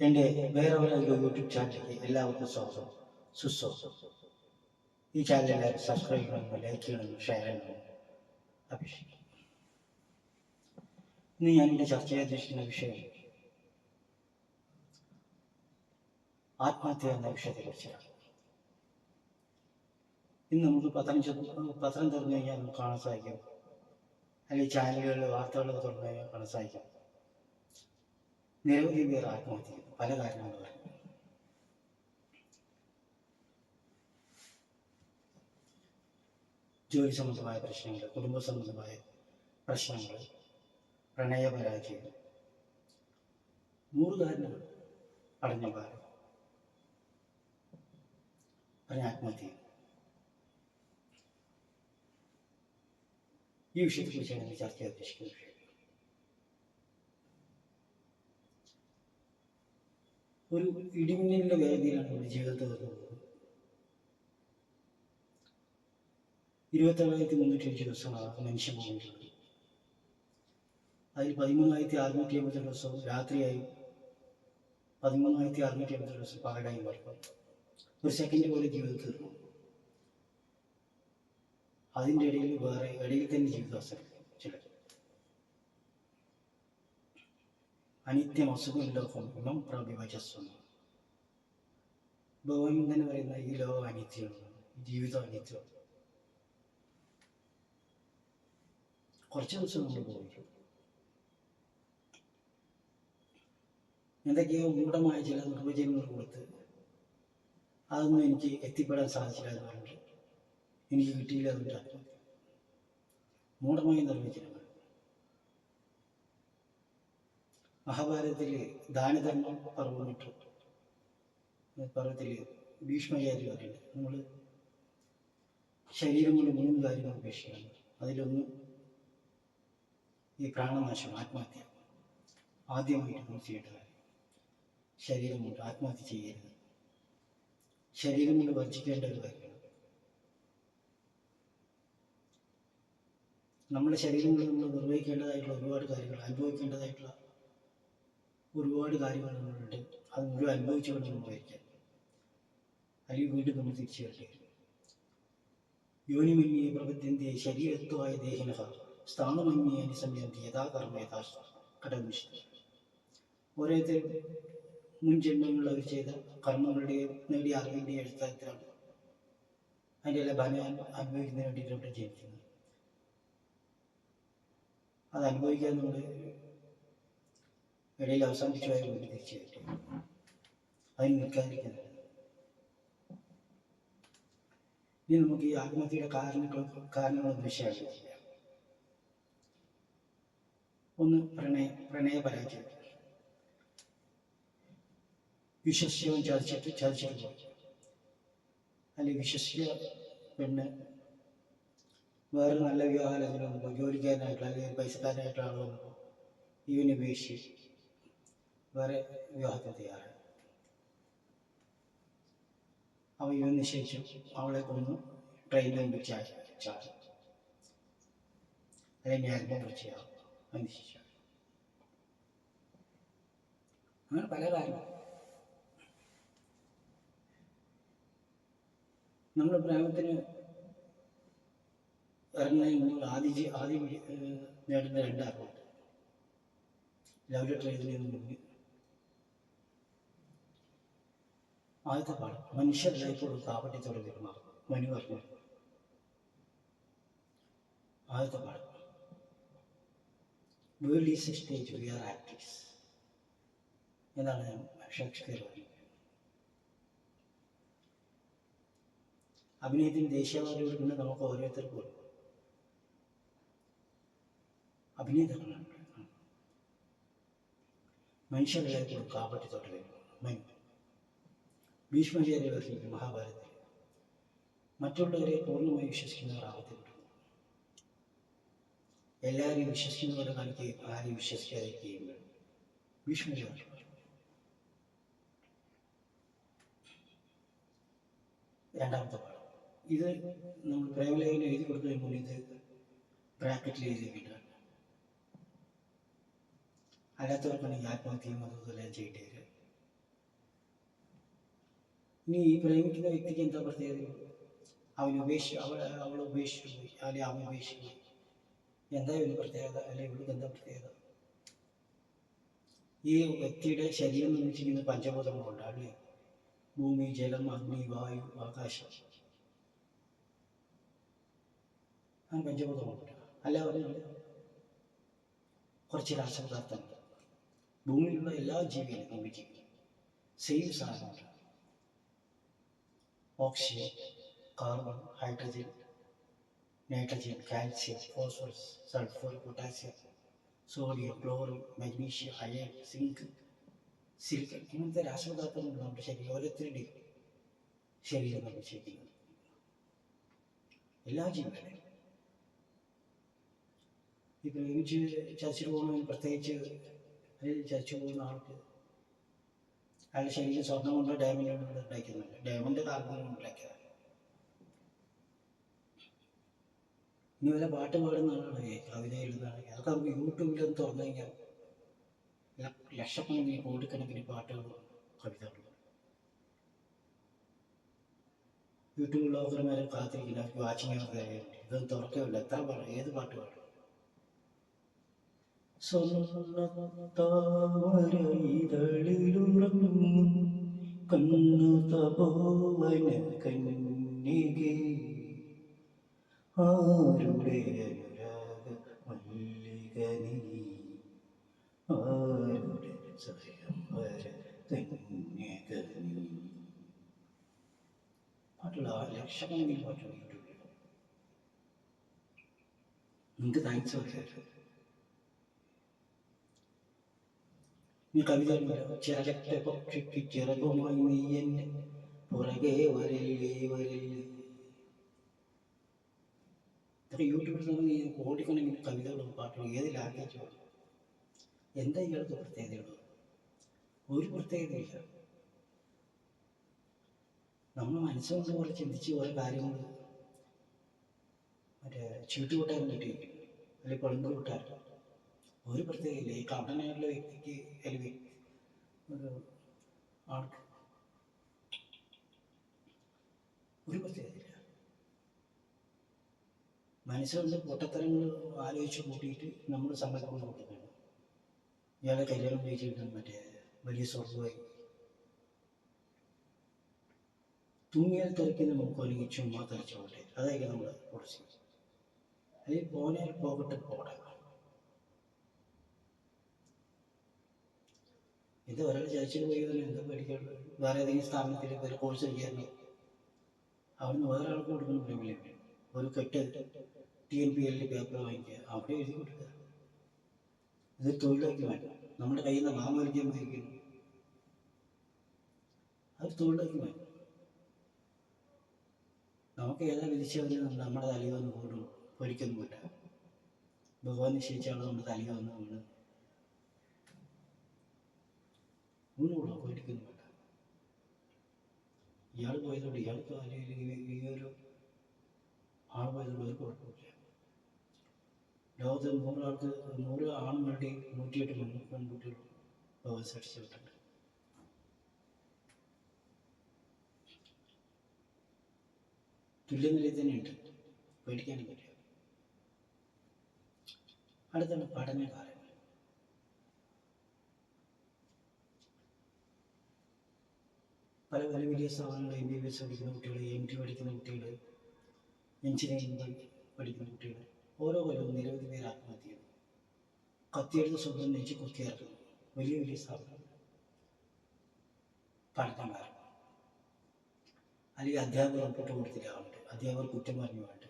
എന്റെ വേറെ ഒരു യൂട്യൂബ് ചാനലിലേക്ക് എല്ലാവർക്കും സ്വാഗതം. സുസ്വാഗതം. ഈ ചാനൽ സബ്സ്ക്രൈബ് ചെയ്യണമെന്ന് ലൈക്ക് ചെയ്യണമെന്ന് ഷെയർ ചെയ്യണമെന്ന് അപേക്ഷിക്കും ഇന്ന് ഞാൻ എന്റെ ചർച്ച ചെയ്യാൻ ഉദ്ദേശിക്കുന്ന വിഷയം ആത്മഹത്യ എന്ന വിഷയത്തെക്കുറിച്ചാണ് ഇന്ന് നമുക്ക് പത്രം ചെ- പത്രം തുറന്നു കഴിഞ്ഞാൽ നമുക്ക് കാണാൻ സാധിക്കും. അല്ലെങ്കിൽ ചാനലുകളിൽ വാർത്തകളൊക്കെ തുറന്നു കഴിഞ്ഞാൽ കാണാൻ സാധിക്കും. നിരവധി പേർ ആത്മഹത്യ ചെയ്തു പല കാരണങ്ങളാണ് കാരണം ജോലി സംബന്ധമായ പ്രശ്നങ്ങൾ കുടുംബ സംബന്ധമായ പ്രശ്നങ്ങൾ പ്രണയപരാജയം നൂറ് കാരണങ്ങൾ പറഞ്ഞ ഭാരം. പറഞ്ഞ ആത്മഹത്യ. ഈ വിഷയത്തെക്കുറിച്ചാണ് ചർച്ച ചെയ്യാൻ ഉദ്ദേശിക്കുന്ന വിഷയം ഒരു ഇടിമിന്നലിന്റെ വേഗതയിലാണ് നമ്മുടെ ജീവിതത്തെ വരുന്നത് ഇരുപത്തേഴായിരത്തി മുന്നൂറ്റി അഞ്ച് ദിവസങ്ങളാണ് മനുഷ്യ ഭൂമിയിലുള്ളത്. അതിൽ പതിമൂന്നായിരത്തി അറുന്നൂറ്റി എൺപത്തി ദിവസവും രാത്രിയായി പതിമൂന്നായിരത്തി അറുന്നൂറ്റി എൺപത്തി ദിവസം പകലായും മാറും ഒരു സെക്കൻഡ് പോലെ ജീവിതം തീർന്നു. അതിന്റെ ഇടയിൽ വേറെ ഇടയിൽ തന്നെ ജീവിതാവസരം അനിത്യം അസുഖം ലോകം ഗുണം പ്രാപിവചസ്വം ഭഗവാൻ തന്നെ പറയുന്ന ഈ ലോകം അനിത്യമാണ് ജീവിതം അനിത്യമാണ്. കുറച്ച് ദിവസം നമ്മൾ പോയി എന്തൊക്കെയോ ഗൂഢമായ ചില നിർവചനങ്ങൾ കൊടുത്ത് അതൊന്നും എനിക്ക് എത്തിപ്പെടാൻ സാധിച്ചില്ല എന്ന് പറഞ്ഞിട്ട് എനിക്ക് കിട്ടിയില്ല അർത്ഥം മൂഢമായ നിർവചനങ്ങൾ. മഹാഭാരതത്തിൽ ദാനധർമ്മം പർവമിട്ടു പർവത്തിൽ ഭീഷ്മചാരി പറയുന്നത് നമ്മൾ ശരീരം കൊണ്ട് മൂന്ന് കാര്യങ്ങൾ ഉപേക്ഷിക്കണം അതിലൊന്ന് ഈ പ്രാണനാശം ആത്മഹത്യ. ആദ്യമായിട്ട് നമ്മൾ ചെയ്യേണ്ട കാര്യം ശരീരം കൊണ്ട് ആത്മഹത്യ ചെയ്യരുത്. ശരീരം കൊണ്ട് വർജിക്കേണ്ട ഒരു കാര്യമാണ്. നമ്മുടെ ശരീരം കൊണ്ട് നമ്മൾ നിർവഹിക്കേണ്ടതായിട്ടുള്ള ഒരുപാട് കാര്യങ്ങൾ അനുഭവിക്കേണ്ടതായിട്ടുള്ള ഒരുപാട് കാര്യങ്ങൾ നമ്മളുണ്ട്. അത് മുഴുവൻ അനുഭവിച്ചുകൊണ്ട് നമ്മൾ മരിക്കാം അല്ലെങ്കിൽ വീണ്ടും നമ്മൾ തിരിച്ചു വരേണ്ടി വരും യോനിമന്യെ പ്രപദ്യന്തെ ശരീരത്വമായ ദേഹിന സ്ഥാനമന്യെ അനുസംയന്തി യഥാ കർമ്മ യഥാ കടമിഷ്ടം. ഓരോരുത്തരും മുൻ ജന്മങ്ങളിൽ അവർ ചെയ്ത കർമ്മങ്ങളുടെ നേടിയ അറിവിന്റെ അടിസ്ഥാനത്തിലാണ് അതിന്റെ എല്ലാ ഫലം അനുഭവിക്കുന്നതിന് വേണ്ടിയിട്ട് അവിടെ ജനിക്കുന്നത്. അത് അനുഭവിക്കാൻ നമ്മൾ ഇടയിൽ അവസാനിച്ചു പോയ വീട് വരും അതിന് നിൽക്കാതിരിക്കുന്നത് ഇനി നമുക്ക് ഈ ആത്മഹത്യയുടെ കാരണങ്ങൾ കാരണങ്ങളൊന്ന് വിശകലനം ഒന്ന് പ്രണയ പ്രണയ പരാജയം. വിശ്വസ്യവും ചതിച്ചിട്ട് ചതിച്ചിട്ട് പോയി. അല്ലെങ്കിൽ വിശ്വസിച്ച പെണ്ണ് വേറെ നല്ല വിവാഹാലോചന വന്നപ്പോൾ ജോലിക്കാരനായിട്ടുള്ള അല്ലെങ്കിൽ പൈസക്കാരനായിട്ടുള്ള വന്നപ്പോൾ ഇവനെ ഉപേക്ഷിച്ച് വേറെ വിവാഹത്തിന് അവ ഇവൻ ശേഷം അവളെ കൊന്ന്. ട്രെയിനിൽ മുമ്പിൽ ചാടി. അങ്ങനെ പല കാരണം നമ്മുടെ പ്രേമത്തിന് ഇറങ്ങുന്നതിന് മുമ്പ് ആദ്യ ആദ്യം നേടുന്ന രണ്ടാറുണ്ട് ലവ് ലെറ്റർ എഴുതുന്നതിന് മുമ്പ് ആദ്യത്തെ പാഠം. മനുഷ്യരെല്ലായ്പ്പോഴും കാപട്യത്തോടെ പെരുമാറും മനു പറഞ്ഞു. ആദ്യത്തെ പാഠം. World is a stage we are actors എന്നാണ് ഞാൻ ഷേക്സ്പിയർ പറഞ്ഞത്. അഭിനയത്തിന് ദേശീയ അവാർഡ് കൊടുക്കുന്ന നമുക്ക് ഓരോരുത്തർക്കും ഉണ്ട്. അഭിനേതാക്കളാണ് മനുഷ്യരെല്ലായ്പ്പോഴും കാപട്യത്തോടെ വരും മനു ഭീഷ്മചാര്യ വർദ്ധിക്കും മഹാഭാരതത്തിൽ മറ്റുള്ളവരെ പൂർണമായി വിശ്വസിക്കുന്നവർ ആപത്തിൽപ്പെടുന്നു എല്ലാവരെയും വിശ്വസിക്കുന്നവരെ കാണിക്കുകയും ആരെയും വിശ്വസിക്കാതിരിക്കുകയും ഭീഷ്മചാര്യ രണ്ടാമത്തെ പാഠം. ഇത് നമ്മൾ പ്രേമലേഖനം എഴുതി കൊടുക്കുന്നതിന് മുന്നേ ഇത് ബ്രാക്കറ്റിൽ എഴുതി വെക്കേണ്ടതാണ്. അല്ലാത്തവർക്കാണെങ്കിൽ ആത്മഹത്യയും അതുപോലെ ചെയ്യേണ്ടി വരും ഇനി ഈ പ്രേമിക്കുന്ന വ്യക്തിക്ക് എന്താ പ്രത്യേകത? അവൻ ഉപേക്ഷി അവൾ അവൾ ഉപേക്ഷിച്ചു പോയി. അല്ലെങ്കിൽ അവൻ ഉപേക്ഷിച്ചു പോയി. എന്താ ഇവന് പ്രത്യേകത? അല്ലെങ്കിൽ ഇവൾക്ക് എന്താ പ്രത്യേകത? ഈ വ്യക്തിയുടെ ശരീരം നിർമ്മിച്ചിരിക്കുന്ന പഞ്ചഭൂതങ്ങളുണ്ട് അല്ലേ? ഭൂമി ജലം അഗ്നി വായു ആകാശം. അങ്ങനെ പഞ്ചഭൂതങ്ങളുണ്ട് അല്ല അവരുണ്ട് കുറച്ച് രാസപദാർത്ഥങ്ങൾ. ഭൂമിയിലുള്ള എല്ലാ ജീവികളും നിർമ്മിച്ചിരിക്കുന്നു. സെയിം സാധനമുണ്ട് oxygen carbon hydrogen nitrogen calcium phosphorus sulphur potassium sodium chlorine magnesium iron zinc silicon ഇങ്ങനത്തെ രാസപദാർത്ഥങ്ങൾ നമ്മുടെ ശരീരം ഓരോരുത്തരുടെയും ശരീരം നിർമ്മിച്ചിരിക്കുന്നത് എല്ലാ ജീവികളെയും ഇപ്പം എനിക്ക് ചർച്ചിൽ പോകുന്നവന് പ്രത്യേകിച്ച് ചർച്ചിൽ പോകുന്ന ആൾക്ക് അയാളുടെ ശരീരം സ്വർണം കൊണ്ടോ കൊണ്ടോ ഉണ്ടാക്കുന്നില്ല കാർബൺ കൊണ്ട് ഉണ്ടാക്കിയതാണ്. ഇനി വല്ല പാട്ട് പാടുന്ന ആളാണ് കവിത എഴുതുന്നതാണ് അതൊക്കെ നമുക്ക് യൂട്യൂബിലൊന്ന് തുറന്നു കഴിഞ്ഞാൽ ലക്ഷക്കണക്കിന് കോടിക്കണക്കിന് പാട്ടുകളും കവിതകളും. യൂട്യൂബ് ബ്ലോഗർമാരെ കാത്തിരിക്കില്ല വാച്ചിങ് ഇതൊന്നും തുറക്കില്ല എത്ര പാടും ഏത് പാട്ട് പാടും? സ്വർണത്താമരയിതളിലുറങ്ങും കണ്ണു തപോവന കന്യകേ ആരുടെ അനുരാഗ മല്ലിക നീ ആരുടെ സ്വയംവര കന്യക നീ പാട്ടുള്ള പാട്ടുകൾ യൂട്യൂബിൽ നിങ്ങൾക്ക് താങ്ക്സ് പറയാം നീ കവിത ചിറകത്തെ പക്ഷിക്ക് ചിറകുമായി നീ എന്നെ പുറകെ വരല്ലേ വരല്ലേ. ഇതൊക്കെ യൂട്യൂബിൽ കോടിക്കണക്കിന് കവിതകളും പാട്ടുകളും ഏത് ലാംഗ്വേജ് എന്താ ഇയാൾക്ക് പ്രത്യേകതയുള്ളത്? ഒരു പ്രത്യേകതയില്ല. നമ്മൾ മനസ്സുകൊണ്ട് പോലെ ചിന്തിച്ച് ഓരോ കാര്യങ്ങൾ മറ്റേ ചീട്ടുകൂട്ടാൻ പറ്റിയിരിക്കും. അല്ലെങ്കിൽ പളുങ്ക് കൂട്ടാൻ ഒരു പ്രത്യേകതയില്ല. ഈ കടനായിട്ടുള്ള വ്യക്തിക്ക് അല്ലെങ്കിൽ ഒരു ആൾക്ക് ഒരു പ്രത്യേകതയില്ല. മനസ്സുകൊണ്ട് പൊട്ടത്തരങ്ങൾ ആലോചിച്ച് കൂട്ടിയിട്ട് നമ്മൾ സങ്കല്പം കൊടുക്കുകയാണ് ഇയാളെ കല്യാണം കഴിച്ച് കിട്ടാൻ മറ്റേ വലിയ സ്വർഗമായി തൂങ്ങിയാൽ തെറിക്കുന്ന മൂക്കൊല്ലെങ്കിൽ ചുമ്മാ തെറിച്ചോട്ടെ അതായിരിക്കും നമ്മൾ കുറച്ച് അതിൽ പോനാൽ പോകട്ടെ പോകട്ടെ. ഇത് ഒരാൾ ചർച്ചിൽ പോയി എന്തും പേടിക്കാനുള്ളത് വേറെ ഏതെങ്കിലും സ്ഥാപനത്തിൽ ഒരു കോഴ്സ് ചെയ്യാറില്ല അവിടുന്ന് വേറെ ആൾക്ക് കൊടുക്കുന്ന പ്രിവിലേജ് ഒരു കെട്ട് ടി എൻ പി എല്ലിൽ പേപ്പർ വാങ്ങിക്കുക അവിടെ എഴുതി കൊടുക്കുക. ഇത് തൊഴിലാക്കി മാറ്റും നമ്മുടെ കയ്യിൽ നിന്ന് നാം വലിക്കാൻ വായിക്കുന്നു അത് തൊഴിലാക്കി മാറ്റും നമുക്ക് ഏതാ വിധിച്ചവന് നമ്മുടെ തലയിൽ വന്ന് കൂടും പേടിക്കൊന്നുമില്ല ഭഗവാൻ നിശ്ചയിച്ച നമ്മുടെ തലയിൽ വന്ന് വീണ് വീണുകൂടാ പേടിക്കൊന്നുമില്ല ഇയാൾ പോയതോട് ഇയാൾക്ക് അല്ലെങ്കിൽ ഈ- ഈ ഒരു ആൾ പോയതോട് ഒരു കുഴപ്പമില്ല ലോകത്ത് നൂറാൾക്ക് നൂറ് ആണുങ്ങളുടെ നൂറ്റിയെട്ട് പെൺ പെൺകുട്ടികൾ ഭഗവാൻ സൃഷ്ടിച്ചു വിട്ടിട്ടുണ്ട് തുല്യനിലയിൽ തന്നെയുണ്ട് പേടിക്കാനും പറ്റില്ല അടുത്താണ് പഠനകാലം പല പല വലിയ സ്ഥാപനങ്ങൾ എം ബി ബി എസ് പഠിക്കുന്ന കുട്ടികൾ എം ടി പഠിക്കുന്ന കുട്ടികൾ എഞ്ചിനീയറിംഗ് പഠിക്കുന്ന കുട്ടികൾ ഓരോ കൊല്ലവും നിരവധി പേർ ആത്മഹത്യ ചെയ്യുന്നു കത്തിയെടുത്ത് സ്വന്തം നെഞ്ച് കുത്തിയിറക്കുന്നു വലിയ വലിയ പഠനം കാരണം അല്ലെങ്കിൽ അധ്യാപകർ റിപ്പോർട്ട് കൊടുത്തില്ലാവുന്നുണ്ട് അധ്യാപകർ കുറ്റം പറഞ്ഞു വേണ്ട?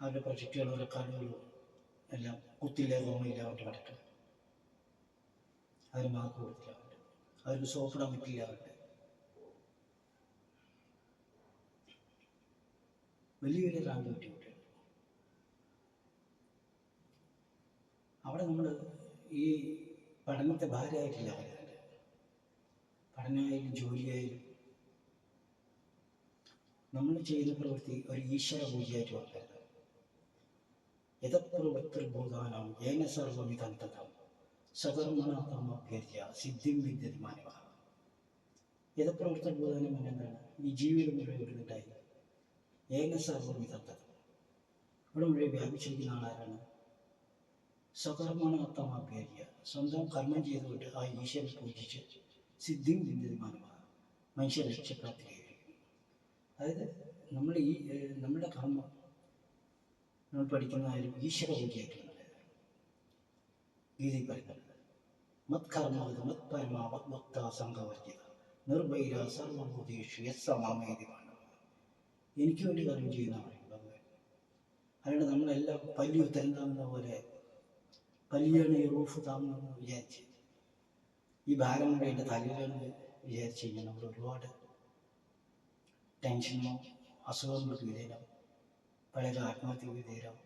അവരുടെ പ്രൊജക്റ്റുകളും റെക്കോർഡുകളും എല്ലാം കുത്തില്ല ഓർമ്മയില്ല അവരുടെ അതിന് മാർക്ക് കൊടുത്തില്ല അവർക്ക് സോപ്പിടാൻ പറ്റില്ല അവരുടെ വലിയ വലിയ റാങ്ക് അവിടെ നമ്മൾ ഈ പഠനത്തെ ഭാരമായിട്ടില്ല കരുതേണ്ടത് പഠനമായാലും ജോലിയായാലും. നമ്മൾ ചെയ്യുന്ന പ്രവൃത്തി ഒരു ഈശ്വര പൂജയായിട്ട് വെക്കരുത് യഥപ്രവൃത്തിർഭൂതാനം ഏന സർവമിതന്തതം സകർമ്മണ കർമ്മഭ്യര്യ സിദ്ധിം വിദ്യതി മാനവ യഥപ്രവർത്തന ബോധനം എന്നാണ് ഈ ജീവിതം മുഴുവൻ ഇവിടുന്നുണ്ടായി ഏക സർവം ഇതത്തത് ഇവിടെ മുഴുവൻ വ്യാപിച്ചിരിക്കുന്ന ആളാരാണ്? സ്വകർമ്മണോത്തമാഭ്യര്യ സ്വന്തം കർമ്മം ചെയ്തുകൊണ്ട് ആ ഈശ്വരനെ പൂജിച്ച് സിദ്ധിയും ബിന്ദുമാനുമാണ് മനുഷ്യ ലക്ഷ്യപ്രാപ്തി അതായത് നമ്മൾ ഈ നമ്മുടെ കർമ്മം നമ്മൾ പഠിക്കുന്ന ആരും ഈശ്വര പൂജയായിട്ടുള്ളത് ഗീതയിൽ പറയുന്നത് മത് കർമ്മവത് മത് പരമാവത് ഭക്ത സംഘവർജിത. നിർഭൈര സർവഭൂതേഷു യസ്സമാമേതിമാണ് എനിക്ക് വേണ്ടി കർമ്മം ചെയ്യുന്നതാണ് ഭഗവാൻ. നമ്മളെല്ലാം പല്ലി തരുന്ന പോലെ പല്ലിയാണ് ഈ റൂഫ് വിചാരിച്ച് ഈ ഭാരം എന്റെ തലയിലാണ് വിചാരിച്ച് കഴിഞ്ഞാൽ നമ്മൾ ഒരുപാട് ടെൻഷനോ അസുഖങ്ങൾക്ക് വിധേയരാകും ആത്മഹത്യക്ക് വിധേയരാം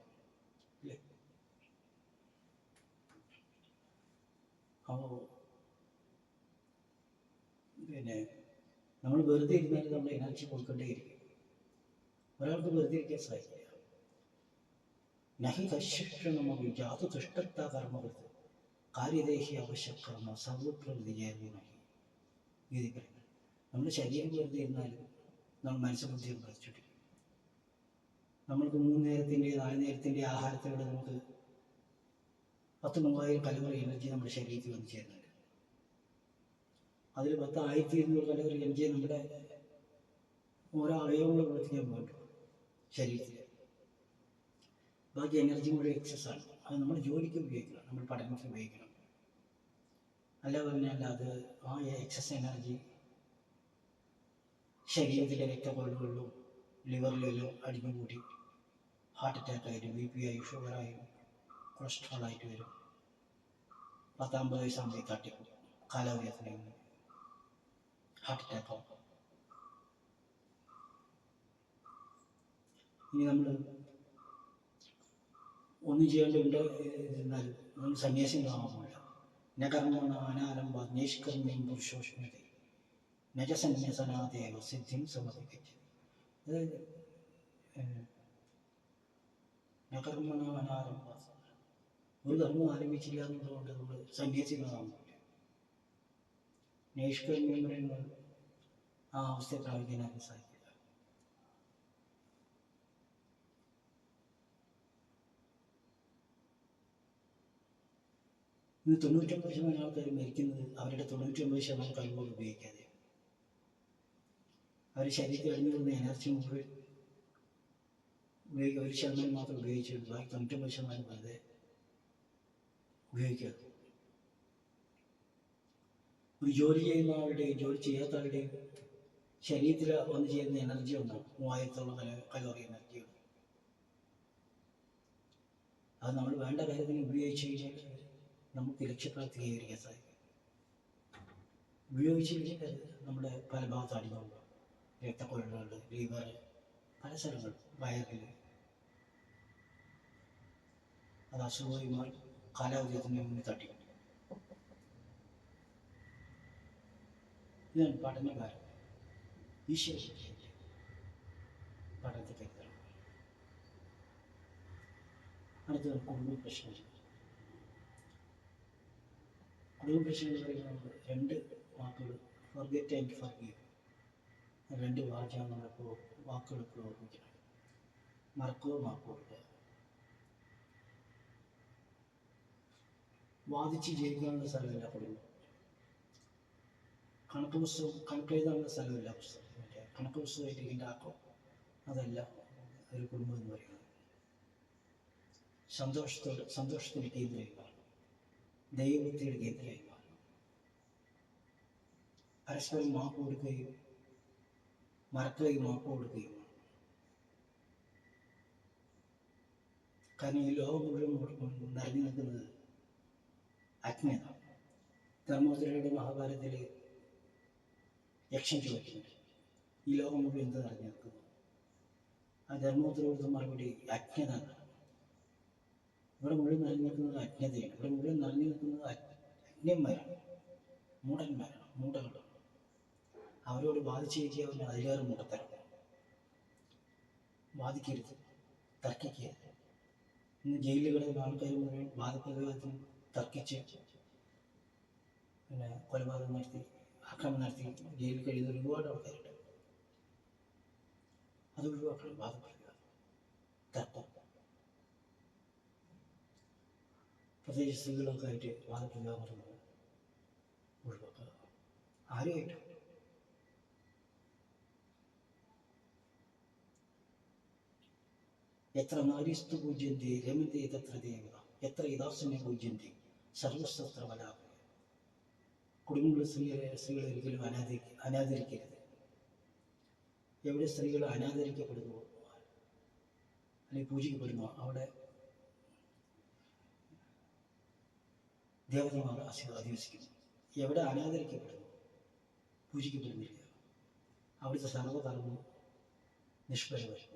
അപ്പോൾ പിന്നെ നമ്മൾ വെറുതെ ഇരുന്നാൽ നമ്മൾ എനർജി കൊടുക്കേണ്ടിയിരിക്കും. ഒരാൾക്ക് വെറുതെ ഇരിക്കാൻ സാധിക്കില്ല. നഹി കശിക്ഷണമോ ജാതു തുഷ്ടത്ത കർമ്മകൃത് കാര്യദേഹി ആവശ്യകർമ്മ സർവപ്രകൃതി നഹി. ഗീതി പറയുന്നത്. നമ്മുടെ ശരീരം വെറുതെ ഇരുന്നാലും നമ്മൾ മനസ്സുബുദ്ധിയും പറിച്ചിട്ടില്ല നമ്മൾക്ക് മൂന്ന് നേരത്തിന്റെ നാല് നേരത്തിന്റെ ആഹാരത്തിലൂടെ നമുക്ക് പത്ത് മൂവായിരം കലോറി എനർജി നമ്മുടെ ശരീരത്തിൽ വന്നു ചേരുന്നുണ്ട്. അതിൽ പത്ത് ആയിരത്തി ഇരുന്നൂറ് കലോറി എനർജി നമ്മുടെ ഓരോ അവയവങ്ങൾ പ്രവർത്തിക്കാൻ പോയിട്ടു ശരീരത്തിൽ ബാക്കി എനർജി മുഴുവൻ എക്സസ് ആണ്. അത് നമ്മൾ ജോലിക്ക് ഉപയോഗിക്കണം. നമ്മൾ പഠനത്തിന് ഉപയോഗിക്കണം. അല്ല പറഞ്ഞാൽ അത് ആ എക്സസ് എനർജി ശരീരത്തിലെ രക്തക്കൊള്ളുകളിലും ലിവറിലെല്ലാം അടിഞ്ഞുകൂടി ഹാർട്ട് അറ്റാക്ക് ആയിട്ട് ബി പി ആയി ഷുഗറായും കൊളസ്ട്രോൾ ആയിട്ട് വരും. പത്താമ്പത് വയസ്സാകുമ്പോൾ തട്ടിക്കും കാലാവധി ഹാർട്ട് അറ്റാക്ക് ആവും. ഇനി നമ്മൾ ഒന്നും ചെയ്യേണ്ടതുണ്ട്. എന്നാലും നമ്മൾ സന്യാസികളാവുന്നില്ല ന കർമ്മണ അനാരംഭ നിഷ്കർമ്മ്യം പുരുഷോഷ്മതി. നജ സന്യാസനാദേവ സിദ്ധിം സമർപ്പിക്കച്ച് അതായത് ഏഹ്, ന കർമ്മണ അനാരംഭ ഒരു ധർമ്മം ആരംഭിച്ചില്ല എന്നുള്ളതുകൊണ്ട് നമ്മൾ സന്യാസികളാവുന്നില്ല നൈഷ്കർമ്മ്യം പറയുന്നത് ആ അവസ്ഥയെ പ്രാപിക്കാനായിട്ട് സാധിക്കില്ല. ഇന്ന് തൊണ്ണൂറ്റൊമ്പത് ശതമാനം ആൾക്കാർ മരിക്കുന്നത് അവരുടെ തൊണ്ണൂറ്റൊമ്പത് ശതമാനം കഴിവുകൾ ഉപയോഗിക്കാതെ അവർ ശരീരത്തിൽ അടിഞ്ഞുകൊള്ളുന്ന എനർജി മുഴുവൻ ഉപയോഗിക്കുക ഒരു ശതമാനം മാത്രം ഉപയോഗിച്ചിട്ട് ബാക്കി തൊണ്ണൂറ്റൊമ്പത് ശതമാനം വെറുതെ ഉപയോഗിക്കുക ഒരു ജോലി ചെയ്യുന്ന ആളുടെയും ജോലി ചെയ്യാത്ത ആളുടെയും ശരീരത്തിൽ വന്നു ചെയ്യുന്ന എനർജി ഒന്നാണ് മൂവായിരത്തോളം കല കലോറി എനർജിയാണ് അത് നമ്മൾ വേണ്ട കാര്യത്തിന് ഉപയോഗിച്ച് കഴിഞ്ഞാൽ നമുക്ക് ലക്ഷ്യപ്രാപ്തി കൈവരിക്കാൻ സാധിക്കും. ഉപയോഗിച്ചില്ലെങ്കിൽ കഴിഞ്ഞാൽ നമ്മുടെ പല ഭാഗത്ത് അടിഞ്ഞുണ്ട് രക്തക്കൊഴലുകൾ ലിവർ പല സ്ഥലങ്ങൾ വയറിൽ. അത് അസുഖമായി മാറി കാലാവധിയത്തിന് മുന്നിൽ തട്ടി. ഇതാണ് പഠനകാരം ഈശ്വര പഠനത്തെ കരുതണം അടുത്തത് കുടുംബ പ്രശ്നം കുടുംബ പ്രശ്നങ്ങൾ പറയുന്നത് രണ്ട് വാക്കുകൾ ഫർഗറ്റ് ആൻഡ് ഫർഗീവ് രണ്ട് വാചകം നമ്മളിപ്പോൾ വാക്കുകൾ ഇപ്പോൾ ഓർമ്മിക്കണം മറക്കുക മാപ്പ് വാദിച്ച് ജയിക്കാനുള്ള സ്ഥലമില്ല കുടുംബം കണക്ക് പുസ്തകം കണക്ക് എഴുതാനുള്ള സ്ഥലമില്ല പുസ്തകം. കണക്ക് പുസ്തകമായിട്ട് ഉണ്ടാക്കും അതല്ല ഒരു കുടുംബം എന്ന് പറയുന്നത്. സന്തോഷത്തോട് സന്തോഷത്തിന് ദൈവഭക്തിയുടെ കേന്ദ്രമായി മാറും പരസ്പരം മാപ്പ് കൊടുക്കുകയും മറക്കുകയും മാപ്പ് കൊടുക്കുകയും. കാരണം ഈ ലോകം മുഴുവൻ നിറഞ്ഞു നിൽക്കുന്നത് അജ്ഞത. ധർമ്മപുത്രയുടെ മഹാഭാരതത്തിൽ യക്ഷൻ ചോദിക്കുന്നുണ്ട് ഈ ലോകം മുഴുവൻ എന്ത് നിറഞ്ഞു നിൽക്കുന്നു? ആ ധർമ്മോദരോട് മറുപടി അജ്ഞത. ഇവിടെ മുഴുവൻ നിറഞ്ഞു നിൽക്കുന്നത് അജ്ഞതയാണ്. ഇവിടെ മുഴുവൻ നിറഞ്ഞു നിൽക്കുന്നത് അജ്ഞന്മാരാണ് മൂടന്മാരാണ് മൂടകളാണ് അവരോട് ബാധിച്ചു കഴിക്കാവുന്ന അധികാരം മൂടത്തരം ബാധിക്കരുത് തർക്കിക്കരുത്. ഇന്ന് കിടക്കുന്ന ആൾക്കാർ മുഴുവൻ വാദപ്രതിവാദത്തിന് തർക്കിച്ച് പിന്നെ കൊലപാതകം നടത്തി ആക്രമണം നടത്തി ജയിലിൽ കഴിയുന്ന ഒരുപാട് ആൾക്കാരുണ്ട് അത് ഒഴിവാക്കണം വാദപ്രതിവാദം തർക്കം പ്രത്യേകിച്ച് സ്ത്രീകളൊക്കെ ആയിട്ട് വാദപ്രതിവാദം പറയുന്നത് ഒഴിവാക്കുക ആരുമായിട്ട് എത്ര നാരിസ്തു പൂജ്യന്തി രമന്തി തത്ര ദേവത എത്ര ഇതാസനെ പൂജ്യന്തി വലാപ കുടുംബങ്ങളിൽ സ്ത്രീകളെ സ്ത്രീകളെ ഒരിക്കലും അനാദരി അനാദരിക്കരുത്. എവിടെ സ്ത്രീകൾ അനാദരിക്കപ്പെടുന്നു അല്ലെങ്കിൽ പൂജിക്കപ്പെടുന്നു അവിടെ ദേവതമാർ അധിവസിക്കുന്നു. എവിടെ അനാദരിക്കപ്പെടുന്നു പൂജിക്കപ്പെടുന്നില്ല. അവിടുത്തെ സർവകർമ്മം നിഷ്പരമായി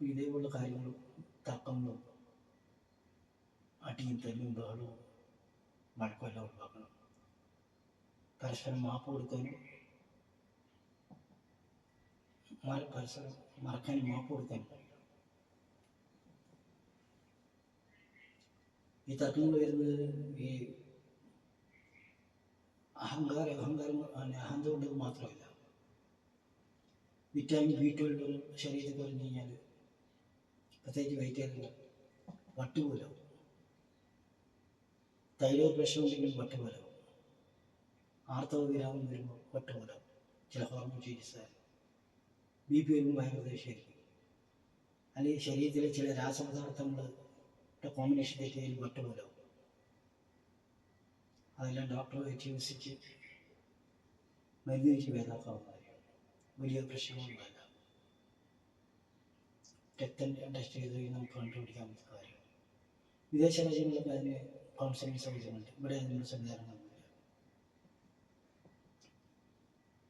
ഇതേപോലുള്ള കാര്യങ്ങളും തർക്കങ്ങളും അടിയും തല്ലും ബഹളവും വഴക്കുമെല്ലാം ഒഴിവാക്കണം പരസ്പരം മാപ്പ് കൊടുക്കാനും പരസ്പരം മറക്കാനും മാപ്പ് കൊടുക്കാനും ഈ തർക്കങ്ങൾ വരുന്നത് ഈ അഹങ്കാര അഹങ്കാരം അഹന്ത കൊണ്ടത് മാത്രമല്ല. വിറ്റാമിൻ ബി ട്വൽവ് ശരീരത്തിൽ പറഞ്ഞു കഴിഞ്ഞാൽ പ്രത്യേകിച്ച് വൈറ്റമിൻ വട്ടുപോലാവും. തൈലോ പ്രശ്നം ഉണ്ടെങ്കിൽ വട്ടുപോലാവും ആർത്തവ വിരാമം വരുമ്പോൾ വട്ടുപോലാവും ചില ഹോർമോൺ ചേഞ്ചസ് ബി പി വരുമ്പോൾ ഭയങ്കര ദേഷ്യമായിരിക്കും. അല്ലെങ്കിൽ ശരീരത്തിലെ ചില രാസപദാർത്ഥങ്ങളുടെ കോമ്പിനേഷൻ തെറ്റിയതിൽ വട്ടുപോലാവും അതെല്ലാം ഡോക്ടറെ ചികിത്സിച്ച് മരുന്ന് കഴിച്ച് ഭേദമാക്കാവുന്ന വലിയ പ്രശ്നങ്ങളൊന്നുമല്ല രക്തം ടെസ്റ്റ് ചെയ്ത് നമുക്ക് കണ്ടുപിടിക്കാൻ പറ്റുന്ന കാര്യം വിദേശ രാജ്യങ്ങളിലൊക്കെ അതിന് കൗൺസിലിംഗ് സൗകര്യമുണ്ട് ഇവിടെ നിന്നുള്ള സംവിധാനങ്ങളൊന്നുമില്ല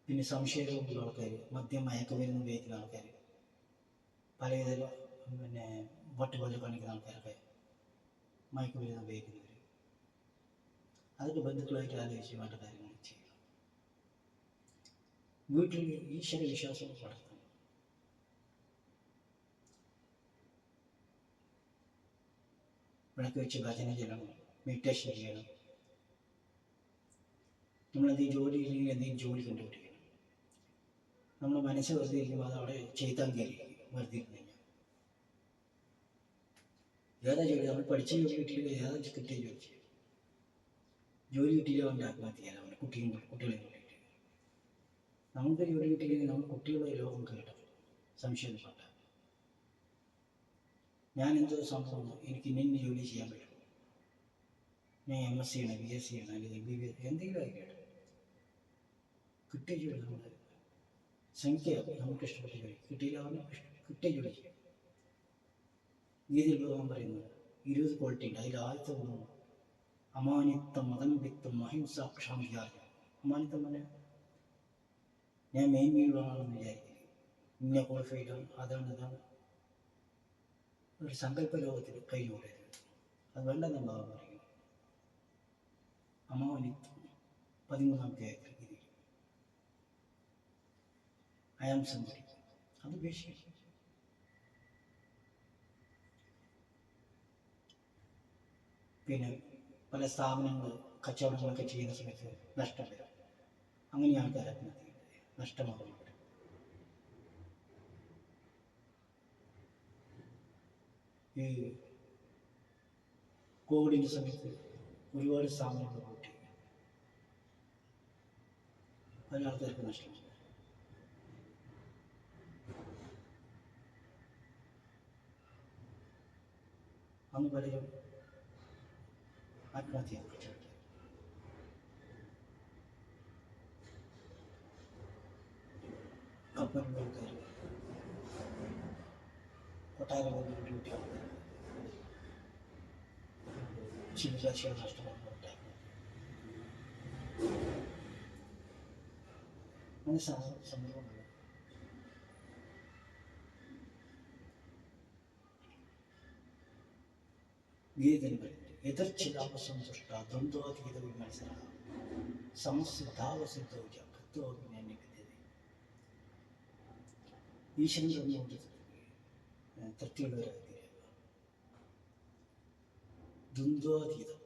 പിന്നെ സംശയരോഗമുള്ള ആൾക്കാർ മദ്യം മയക്കുമരുന്ന് ഉപയോഗിക്കുന്ന ആൾക്കാർ പലവിധ പിന്നെ വട്ടുപോലെ കാണിക്കുന്ന ആൾക്കാരൊക്കെ മയക്കുമരുന്ന് ഉപയോഗിക്കുന്നവർ അതൊക്കെ ബന്ധുക്കളായിട്ട് ആലോചിച്ച് വേണ്ട കാര്യങ്ങൾ ചെയ്യണം. വീട്ടിൽ ഈശ്വര വിശ്വാസം വളർത്തണം. വിളക്ക് വെച്ച് ഭജന ചെയ്യണം. മെഡിറ്റേഷൻ ചെയ്യണം. നമ്മൾ എന്തെങ്കിലും ജോലി ഇല്ലെങ്കിൽ എന്തെങ്കിലും ജോലി കണ്ടുപിടിക്കണം. നമ്മുടെ മനസ്സ് വെറുതെ ഇരിക്കുമ്പോൾ അത് അവിടെ ചെയ്താൽ കയറി വെറുതെ ഇരുന്ന് ഏതാ ജോലി? നമ്മൾ പഠിച്ച ജോലി കിട്ടിയില്ല ഏതാ കിട്ടിയ ജോലി? ചെയ്യും ജോലി കിട്ടിയില്ല അവന്റെ ആത്മഹത്യ അവന്റെ കുട്ടിയും കുട്ടികളെ കൂട്ടിയിട്ട് നമുക്ക് ജോലി കിട്ടിയില്ലെങ്കിൽ നമ്മൾ കുട്ടികളുടെ ലോകം കേട്ടു. സംശയം വേണ്ട. ഞാൻ എന്തോ സംഭവം എനിക്ക് ഇന്ന ജോലി ചെയ്യാൻ പറ്റും. ഞാൻ എം എസ് സി ആണ് ബി എസ് സി ആണ് അല്ലെങ്കിൽ എം ബി ബി എസ് എന്തെങ്കിലും ആയിക്കോട്ടെ കിട്ടിയ ജോലി നമ്മൾ ശ്രമിക്കുക നമുക്ക് ഇഷ്ടപ്പെട്ട ജോലി. കിട്ടിയില്ല കിട്ടിയ ജോലി ഗീതയിൽ ഭഗവാൻ പറയുന്നത് ഇരുപത് ക്വാളിറ്റി ഉണ്ട്. അതിൽ ആദ്യത്തെ ഗുണം അമാനിത്വം മതംബിത്വം അഹിംസ ക്ഷാമികാരം അമാനിത്വം പറഞ്ഞാൽ ഞാൻ മെയിൻ മേന്മയുള്ളതാണെന്ന് വിചാരിക്കും. ഇന്ന ക്വാളിഫൈഡ് ആണ് അതാണ് ഇതാണ് ഒരു സങ്കല്പ ലോകത്തിൽ കൈകൂടരുത് അത് വേണ്ടെന്ന് ഭഗവാൻ അമാനിത്വം പതിമൂന്നാമത്തെ ഗീതയിൽ അയാം സംഭരി അത് ഉപേക്ഷിക്കും പിന്നെ പല സ്ഥാപനങ്ങൾ കച്ചവടങ്ങളൊക്കെ ചെയ്യുന്ന സമയത്ത് നഷ്ടം വരും അങ്ങനെ ആൾക്കാർ ആത്മഹത്യ നഷ്ടമാകുന്നുണ്ട് ഈ കോവിഡിന്റെ സമയത്ത് ഒരുപാട് സ്ഥാപനങ്ങൾ കൂട്ടി പല ആൾക്കാർക്ക് നഷ്ടമായി അന്ന് പലരും ആത്മഹത്യ കുറിച്ചു കപ്പലിൽ ആൾക്കാർ കൊട്ടാരങ്ങളിൽ ഡ്യൂട്ടി ആൾക്കാർ ശിവരാശികൾ നഷ്ടപ്പെടുന്നുണ്ടായിരുന്നു അങ്ങനെ സംഭവങ്ങൾ ഗീതയിൽ പറയുന്നത് തൃപ്തിയുള്ളവരായി തീരുക ദ്വന്ദ്വാതീതം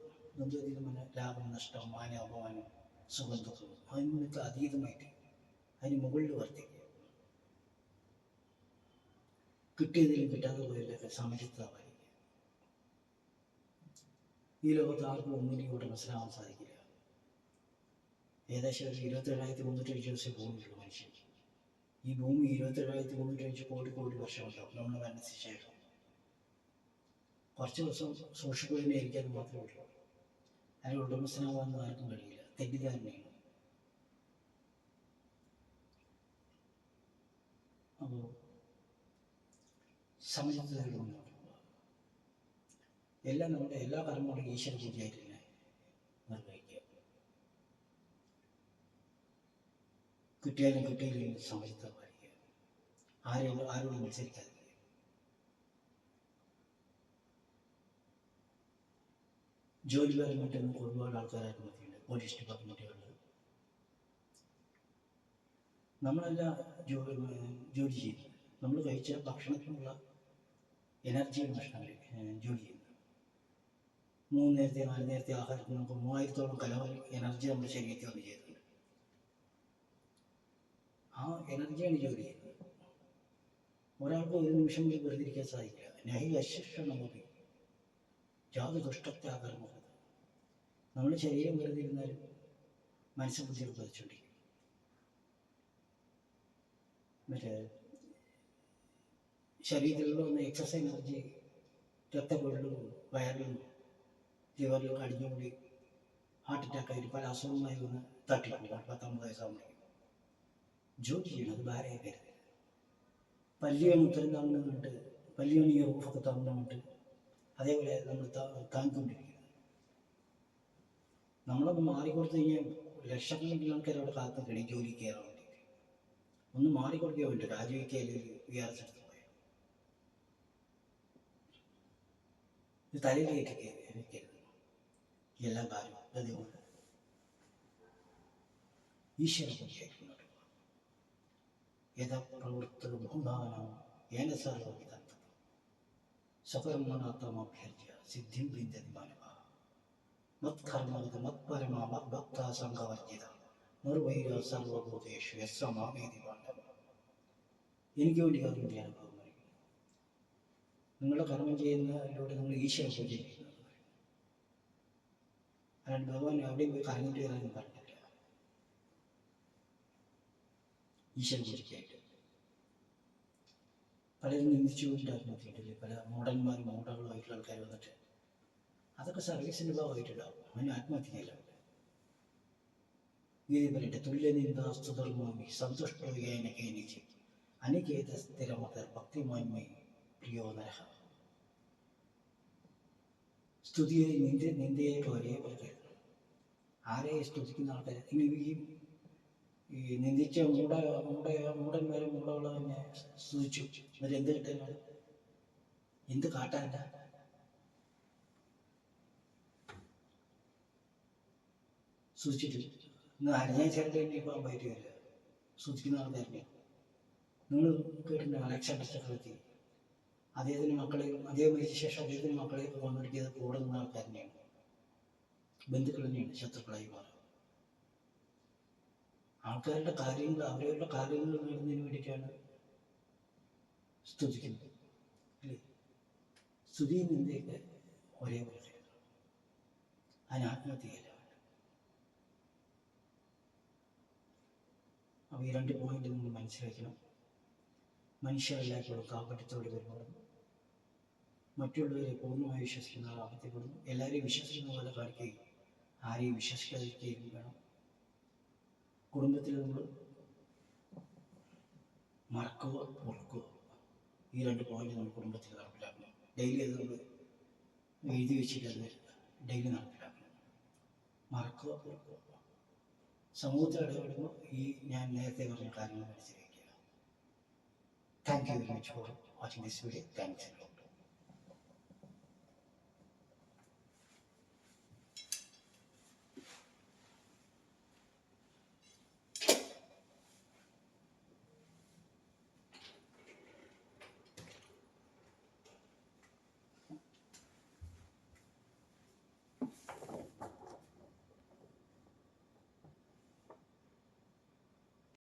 ലാഭം നഷ്ടം മാന അപമാനം സുഖം ദുഃഖം അതിനൊക്കെ അതീതമായിട്ട് അതിന് മുകളിൽ വർദ്ധിക്കുക കിട്ടിയതിലും കിട്ടാതെ പോയതിലൊക്കെ പാലിക്കുക ഈ ലോകത്ത് ആർക്കും ഒന്നിനെയും കൂടെ മനസ്സിലാവാൻ സാധിക്കില്ല. ഏകദേശം ഒരു ഇരുപത്തേഴായിരത്തി മുന്നൂറ്റഞ്ച് ദിവസം ഭൂമിയുള്ളൂ മനുഷ്യൻ. ഈ ഭൂമി ഇരുപത്തേഴായിരത്തി മുന്നൂറ്റഞ്ച് കോടി കോടി വർഷമുണ്ടാവും നമ്മുടെ മരണത്തിന് ശേഷം കുറച്ച് ദിവസം സൂക്ഷിക്കുന്നതിനെ ഇരിക്കാൻ മാത്രമേ ഉള്ളൂ. അതിന് ഉടമസ്ഥനാവാൻ ആർക്കും കഴിയില്ല. തെറ്റിദ്ധാരണയാണ് അപ്പോൾ പോവുക എല്ലാം നമ്മുടെ എല്ലാ കർമ്മങ്ങളും ഈശ്വര പൂജയായിട്ട് തന്നെ നിർവഹിക്കുക. കിട്ടിയാലും കിട്ടിയില്ലെങ്കിലും സമചിത്തത പാലിക്കുക. ആരെയും ആരോടും മത്സരിക്കാതിരിക്കുക ജോലിപരമായിട്ട് നമുക്ക് ഒരുപാട് ആൾക്കാർ ആത്മഹത്യയുണ്ട് പോലീസ് ഡിപ്പാർട്ട്മെന്റുകളിൽ നമ്മളെല്ലാം ജോലി ജോലി ചെയ്യുന്നത്. നമ്മൾ കഴിച്ച ഭക്ഷണത്തിനുള്ള ഭക്ഷണം കഴി- ജോലി ചെയ്യുന്നത് മൂന്ന് നേരത്തെ നാല് നേരത്തെ ആഹാരത്തിൽ നമുക്ക് മൂവായിരത്തോളം കലോറി എനർജി നമ്മുടെ ശരീരത്തിൽ വന്ന് ചെയ്യുന്നുണ്ട് ആ എനർജിയാണ് ജോലി ചെയ്യുന്നത്. ഒരാൾക്ക് ഒരു നിമിഷം പോലും വെറുതെ ഇരിക്കാൻ സാധിക്കില്ല നഹി ജാതി ദുഷ്ടത്തെ ആകർമ്മത് നമ്മുടെ ശരീരം വെറുതെ ഇരുന്നാലും മനസ്സ് ബുദ്ധിയൊക്കെ പതിച്ചുകൊണ്ടിരിക്കും മറ്റേ ശരീരത്തിലുള്ള ഒന്ന് എക്സസൈസ് എനർജി രക്തക്കൊള്ളും വയറിലും അടിഞ്ഞു അടിഞ്ഞുകൂടി ഹാർട്ട് അറ്റാക്ക് ആയിട്ട് പല അസുഖമായി വന്ന് തട്ടിപ്പോകും പത്തൊമ്പത് വയസ്സാകുമ്പോഴേക്കും ജോലി ചെയ്യണം അത് ഭാര്യ കരുത് പല്ലിയാണ് ഉത്തരം താങ്ങുന്നുണ്ട് പല്ലിയാണ് ഈ റൂഫൊക്കെ താങ്ങുന്നുണ്ട് അതേപോലെ നമ്മൾ താങ്ങിക്കൊണ്ടിരിക്കുന്നത് നമ്മളൊന്ന് മാറിക്കൊടുത്തു കഴിഞ്ഞാൽ ലക്ഷക്കണക്കിന് ആൾക്കാർ അവിടെ കാത്തു കഴിയും ജോലിക്ക് കയറാൻ വേണ്ടി ഒന്ന് മാറിക്കൊടുക്കുക വേണ്ടി രാജിവെക്കുക അല്ലെങ്കിൽ വെക്കരുത് എല്ലാ കാര്യവും അതുകൊണ്ട് ഈശ്വര പൂജയായിട്ട് മുന്നോട്ട് പോകാം യഥാ പ്രവൃത്ത ബഹുദാനം ഏന സർവവിധം സകർമ്മനാത്തമഭ്യർജ്യ സിദ്ധിം വിദ്യതി മാനവ മത്കർമ്മവിധ മത്പരമാ മദ്ഭക്ത സംഘവർജിത നിർവൈര സർവഭൂതേഷു യസ്സമാവേദി പാണ്ഡവ എനിക്ക് വേണ്ടി കാര്യം ചെയ്യാൻ അനുഭവം നിങ്ങളുടെ കർമ്മം ചെയ്യുന്നതിലൂടെ നിങ്ങൾ ഈശ്വര പൂജ ഭഗവാൻ അവിടെയും പോയി കറങ്ങിട്ട് വരാനും പറഞ്ഞില്ല ഈശ്വര പൂജയ്ക്കായിട്ട് പലരും നിന്ദിച്ചുകൊണ്ട് ആത്മഹത്യയുണ്ടല്ലേ പല മോഡന്മാരും മോഡലുമായിട്ടുള്ള ആൾക്കാർ വന്നിട്ട്. അതൊക്കെ സർവീസിന്റെ ഭാഗമായിട്ടുണ്ടാവും. അതിന് ആത്മഹത്യയില്ല. ഗീതി പറയട്ടെ. തുല്യ നിന്ദാസ്തുതർമാമി സന്തുഷ്ടോയേന കേനിച്ച്. അനികേത സ്ഥിരമത ഭക്തിമാന്മേ. പ്രിയോ നരഹ സ്തുതിയെ നിന്ദ നിന്ദയായിട്ട് ഒരേപോലെ ആരെ സ്തുതിക്കുന്ന ആൾക്കാർ ഇനി ഈ ഈ നിന്ദിച്ച മൂട മൂട മൂടന്മാരും മൂടകളും തന്നെ സ്തുതിച്ചു. എന്നിട്ട് എന്ത് കിട്ടാനാണ് എന്ത് കാട്ടാന്റെ സ്തുതിച്ചിട്ട്. ഇന്ന് അരഞ്ഞാഴ്ചയായിട്ട് തന്നെ ഇപ്പോൾ പറ്റി വരിക സ്തുതിക്കുന്ന ആൾക്കാരുടെ നിങ്ങൾ കേട്ടിട്ടുണ്ട്? അലക്സാണ്ടർ ചക്രവർത്തി? അദ്ദേഹത്തിന് മക്കളെയും അദ്ദേഹം മരിച്ച ശേഷം അദ്ദേഹത്തിന് മക്കളെയൊക്കെ കൊന്നൊടുക്കിയത് കൂടെ നിന്ന ആൾക്കാർ തന്നെയാണ്. ബന്ധുക്കൾ തന്നെയാണ് ശത്രുക്കളായി മാറുക. ആൾക്കാരുടെ കാര്യങ്ങൾ അവരവരുടെ കാര്യങ്ങൾ നേടുന്നതിന് വേണ്ടിയിട്ടാണ് സ്തുതിക്കുന്നത്. അല്ലേ? സ്തുതിയും നിന്ദയൊക്കെ ഒരേപോലെ അതിന് ആത്മഹത്യയല്ല അപ്പോൾ ഈ രണ്ട് പോയിന്റ് നിങ്ങൾ മനസ്സിലാക്കണം. മനുഷ്യരെല്ലായ്പ്പോഴും കാപ്പറ്റത്തോടെ പെരുമാറുന്നു മറ്റുള്ളവരെ പൂർണമായി വിശ്വസിക്കുന്ന ആൾ അബദ്ധപ്പെടുന്നു എല്ലാവരെയും വിശ്വസിക്കുന്ന പോലെ കാണിക്കുകയും ആരെയും വിശ്വസിക്കാതിരിക്കുകയും വേണം. കുടുംബത്തിൽ നമ്മൾ മറക്കുക പൊറുക്കുക. ഈ രണ്ട് പോയിന്റ് നമ്മൾ കുടുംബത്തിൽ നടപ്പിലാക്കണം. ഡെയിലി അത് നമ്മൾ എഴുതി വെച്ചിട്ട് അത് ഡെയിലി നടപ്പിലാക്കണം. മറക്കുക പൊറുക്കുക. സമൂഹത്തിൽ ഇടപെടുമ്പോൾ ഈ ഞാൻ നേരത്തെ പറഞ്ഞ കാര്യങ്ങൾ മനസ്സിലാക്കുക thank you very much for watching this video thanks